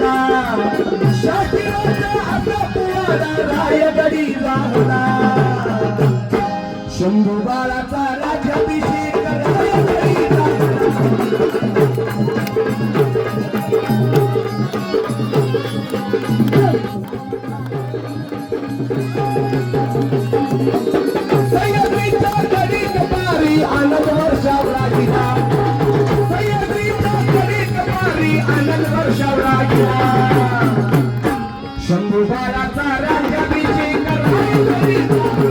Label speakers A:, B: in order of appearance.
A: जाहला शाहिराचा असा पुवाडा रायगडी जाहला शंभू बाळाचा राज्याभिषेक रायगडी सह्याद्रीच्या आनंद आनंद वर्षावला शंभू बाळाचा राजा विजय करतो